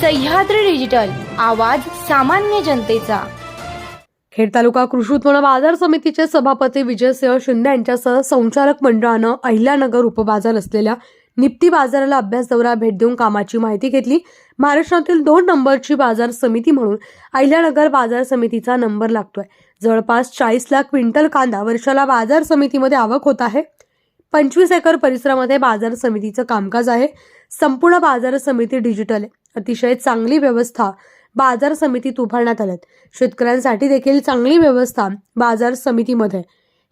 Sahyadri digital आवाज सामान्य जनतेचा. खेड तालुका कृषी उत्पन्न बाजार समितीचे सभापती विजयसिंह शिंदे यांच्यासह संचालक मंडळानं अहिल्यानगर उपबाजार असलेल्या निप्ती बाजाराला अभ्यास दौरा भेट देऊन कामाची माहिती घेतली. महाराष्ट्रातील दोन नंबरची बाजार समिती म्हणून अहिल्यानगर बाजार समितीचा नंबर लागतोय. जवळपास चाळीस लाख क्विंटल कांदा वर्षाला बाजार समितीमध्ये आवक होत आहे. पंचवीस एकर परिसरामध्ये बाजार समितीचं कामकाज आहे. संपूर्ण बाजार समिती डिजिटल आहे. अतिशय चांगली व्यवस्था बाजार समितीत उभारण्यात आल्यात. शेतकऱ्यांसाठी देखील चांगली व्यवस्था बाजार समितीमध्ये.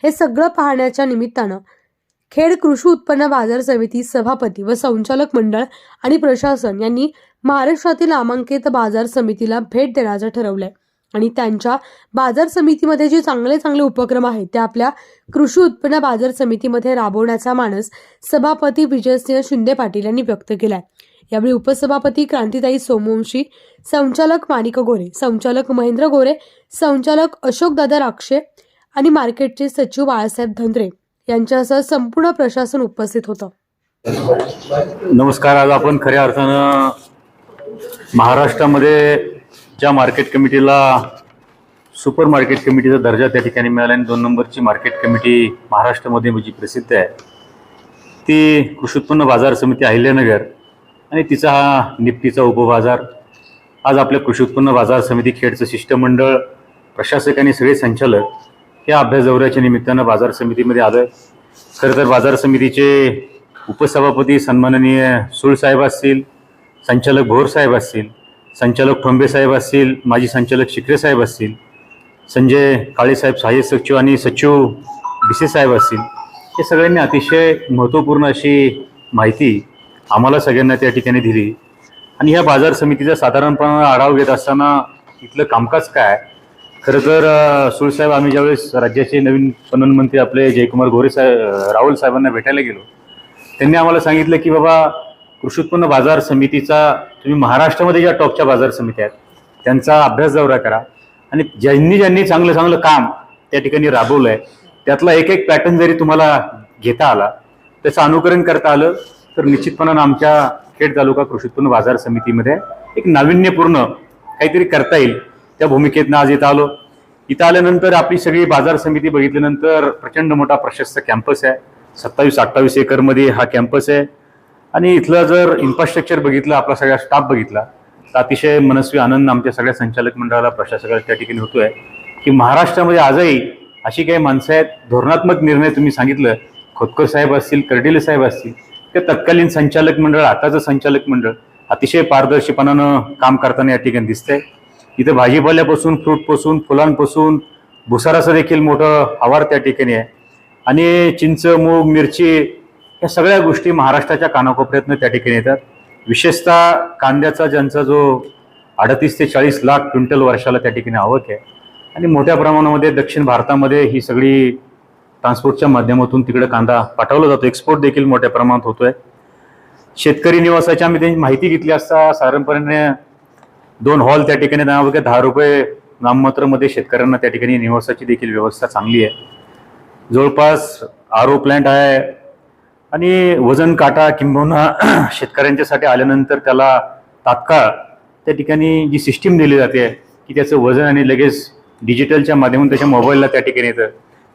हे सगळं पाहण्याच्या निमित्तानं खेड कृषी उत्पन्न बाजार समिती सभापती व संचालक मंडळ आणि प्रशासन यांनी महाराष्ट्रातील नामांकित बाजार समितीला भेट देण्याचं ठरवलंय. आणि त्यांच्या बाजार समितीमध्ये जे चांगले चांगले उपक्रम आहेत ते आपल्या कृषी उत्पन्न बाजार समितीमध्ये राबवण्याचा मानस सभापती विजयसिंह शिंदे पाटील यांनी व्यक्त केलाय. यावेळी उपसभापती क्रांतीताई सोमवंशी संचालक माणिक गोरे संचालक महेंद्र गोरे संचालक अशोकदादा राक्षे आणि मार्केटचे सचिव बाळासाहेब धंद्रे यांच्यासह संपूर्ण प्रशासन उपस्थित होतं. नमस्कार आज आपण खऱ्या अर्थानं महाराष्ट्रामध्ये ज्या मार्केट कमिटीला सुपर मार्केट कमिटीचा दर्जा त्या ठिकाणी मिळाला आणि दोन नंबरची मार्केट कमिटी महाराष्ट्रामध्ये जी प्रसिद्ध आहे ती कृषी उत्पन्न बाजार समिती अहिल्यानगर आणि तिचा हा निफ्टीचा उपबाजार आज आपल्या कृषी उत्पन्न बाजार समिती खेडचं शिष्टमंडळ प्रशासक आणि सगळे संचालक या अभ्यास दौऱ्याच्या निमित्तानं बाजार समितीमध्ये आलं आहे खरं तर बाजार समितीचे उपसभापती सन्माननीय सुळसाहेब असतील संचालक भोर साहेब असतील संचालक ठोंबे साहेब असतील माजी संचालक शिकरे साहेब असतील संजय काळेसाहेब सहाय्यक सचिव आणि सचिव भिसे साहेब असतील हे सगळ्यांनी अतिशय महत्त्वपूर्ण अशी माहिती आम्हाला सगळ्यांना त्या ठिकाणी दिली. आणि ह्या बाजार समितीचा साधारणपणे आढावा घेत असताना इथलं कामकाज काय? खरं तर सुळसाहेब आम्ही ज्यावेळेस राज्याचे नवीन पणन मंत्री आपले जयकुमार गोरे साहेब राहुल साहेबांना भेटायला गेलो त्यांनी आम्हाला सांगितलं की बाबा कृषी उत्पन्न बाजार समितीचा तुम्ही महाराष्ट्रामध्ये ज्या टॉपच्या बाजार समित्या आहेत त्यांचा अभ्यास दौरा करा. आणि ज्यांनी ज्यांनी चांगलं चांगलं काम त्या ठिकाणी राबवलं आहे त्यातला एक एक पॅटर्न जरी तुम्हाला घेता आला त्याचं अनुकरण करता आलं तर निश्चितपणानं आमच्या खेड तालुका कृषी उत्पन्न बाजार समितीमध्ये एक नाविन्यपूर्ण काहीतरी करता येईल. त्या भूमिकेतनं आज इथं आलो. इथं आल्यानंतर आपली सगळी बाजार समिती बघितल्यानंतर प्रचंड मोठा प्रशस्त कॅम्पस आहे. सत्तावीस अठ्ठावीस एकरमध्ये हा कॅम्पस आहे. आणि इथलं जर इन्फ्रास्ट्रक्चर बघितलं आपला सगळा स्टाफ बघितला तर अतिशय मनस्वी आनंद आमच्या सगळ्या संचालक मंडळाला प्रशासकाला त्या ठिकाणी होतो आहे की महाराष्ट्रामध्ये आजही अशी काही माणसं आहेत. धोरणात्मक निर्णय तुम्ही सांगितलं. खोतकर साहेब असतील कर्डिले साहेब असतील ते तत्कालीन संचालक मंडळ आताचं संचालक मंडळ अतिशय पारदर्शीपणानं काम करताना या ठिकाणी दिसतंय. इथं भाजीपाल्यापासून फ्रूटपासून फुलांपासून भुसाराचं देखील मोठं आवार त्या ठिकाणी आहे. आणि चिंच मूग मिरची या सगळ्या गोष्टी महाराष्ट्राच्या कानाकोपऱ्यातनं त्या ठिकाणी येतात. विशेषतः कांद्याचा ज्यांचा जो अडतीस ते चाळीस लाख क्विंटल वर्षाला त्या ठिकाणी आवक आहे. आणि मोठ्या प्रमाणामध्ये दक्षिण भारतामध्ये ही सगळी ट्रान्सपोर्टच्या माध्यमातून तिकडे कांदा पाठवला जातो. एक्सपोर्ट देखील मोठ्या प्रमाणात होतोय. शेतकरी निवासाची आम्ही त्यांची माहिती घेतली असता साधारणपणे दोन हॉल त्या ठिकाणी त्यांना दहा रुपये नाममात्रमध्ये शेतकऱ्यांना त्या ठिकाणी निवासाची देखील व्यवस्था चांगली आहे. जवळपास आर ओ प्लॅन्ट आहे आणि वजन काटा किंबहुना शेतकऱ्यांच्यासाठी आल्यानंतर त्याला तात्काळ त्या ठिकाणी जी सिस्टीम दिली जाते की त्याचं वजन आणि लगेच डिजिटलच्या माध्यमातून त्याच्या मोबाईलला त्या ठिकाणी येतं.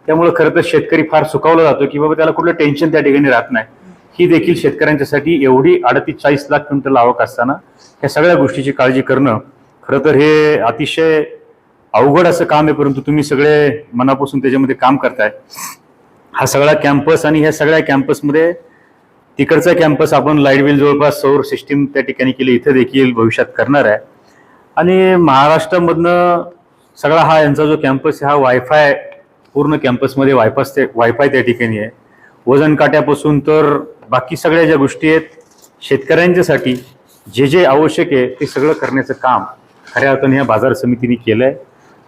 त्यामुळे खरं तर शेतकरी फार सुखावला जातो की बाबा त्याला कुठलं टेन्शन त्या ठिकाणी राहत नाही. ही देखील शेतकऱ्यांच्यासाठी एवढी अडतीस चाळीस लाख क्विंटल आवक असताना ह्या सगळ्या गोष्टीची काळजी करणं खरं तर हे अतिशय अवघड असं काम आहे परंतु तुम्ही सगळे मनापासून त्याच्यामध्ये काम करताय. हा सगळा कॅम्पस आणि ह्या सगळ्या कॅम्पसमध्ये तिकडचा कॅम्पस आपण लाइट बिल जवळपास सौर सिस्टीम त्या ठिकाणी केली इथं देखील भविष्यात करणार आहे. आणि महाराष्ट्रामधनं सगळा हा यांचा जो कॅम्पस आहे हा वायफाय पूर्ण कॅम्पसमध्ये वायफास ते वायफाय त्या ठिकाणी आहे. वजन काट्यापासून तर बाकी सगळ्या ज्या गोष्टी आहेत शेतकऱ्यांच्यासाठी जे जे आवश्यक आहे ते सगळं करण्याचं काम खऱ्या अर्थाने ह्या बाजार समितीने केलं आहे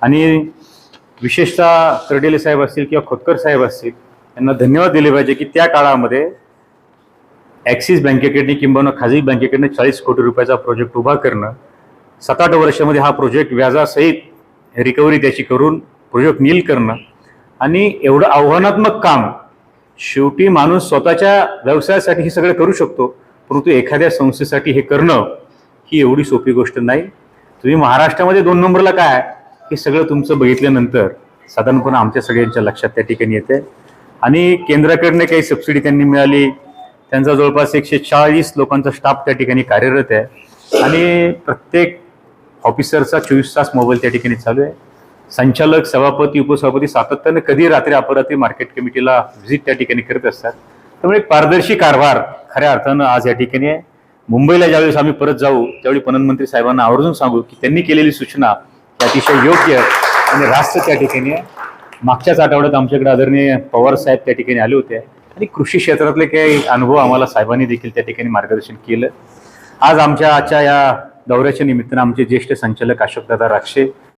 आणि विशेषतः कर्डेले साहेब असतील किंवा खोतकर साहेब असतील यांना धन्यवाद दिले पाहिजे की त्या काळामध्ये ॲक्सिस बँकेकडनं किंबहुना खाजगी बँकेकडनं चाळीस कोटी रुपयाचा प्रोजेक्ट उभा करणं सात आठ वर्षामध्ये हा प्रोजेक्ट व्याजासहित रिकव्हरी त्याची करून प्रोजेक्ट नील करणं आणि एवढं आव्हानात्मक काम शेवटी माणूस स्वतःच्या व्यवसायासाठी हे सगळं करू शकतो परंतु एखाद्या संस्थेसाठी हे करणं ही एवढी सोपी गोष्ट नाही. तुम्ही महाराष्ट्रामध्ये दोन नंबरला काय आहे, हे सगळं तुमचं बघितल्यानंतर साधारणपणे आमच्या सगळ्यांच्या लक्षात त्या ठिकाणी येते. आणि केंद्राकडनं काही सबसिडी त्यांनी मिळाली त्यांचा जवळपास एकशे चाळीस लोकांचा स्टाफ त्या ठिकाणी कार्यरत आहे. आणि प्रत्येक ऑफिसरचा चोवीस तास मोबाईल त्या ठिकाणी चालू आहे. संचालक सभापती उपसभापती सातत्यानं कधी रात्री अपरात्री मार्केट कमिटीला व्हिजिट त्या ठिकाणी करत असतात. त्यामुळे पारदर्शी कारभार खऱ्या अर्थानं आज या ठिकाणी आहे. मुंबईला ज्यावेळेस आम्ही परत जाऊ त्यावेळी पणनमंत्री साहेबांना आवर्जून सांगू की त्यांनी केलेली सूचना अतिशय योग्य आणि रास्त त्या ठिकाणी आहे. मागच्याच आठवड्यात आमच्याकडे आदरणीय पवार साहेब त्या ठिकाणी आले होते आणि कृषी क्षेत्रातले काही अनुभव आम्हाला साहेबांनी देखील त्या ठिकाणी मार्गदर्शन केलं. आज आमच्या आजच्या या दौऱ्याच्या निमित्तानं आमचे ज्येष्ठ संचालक अशोकदादा राक्षे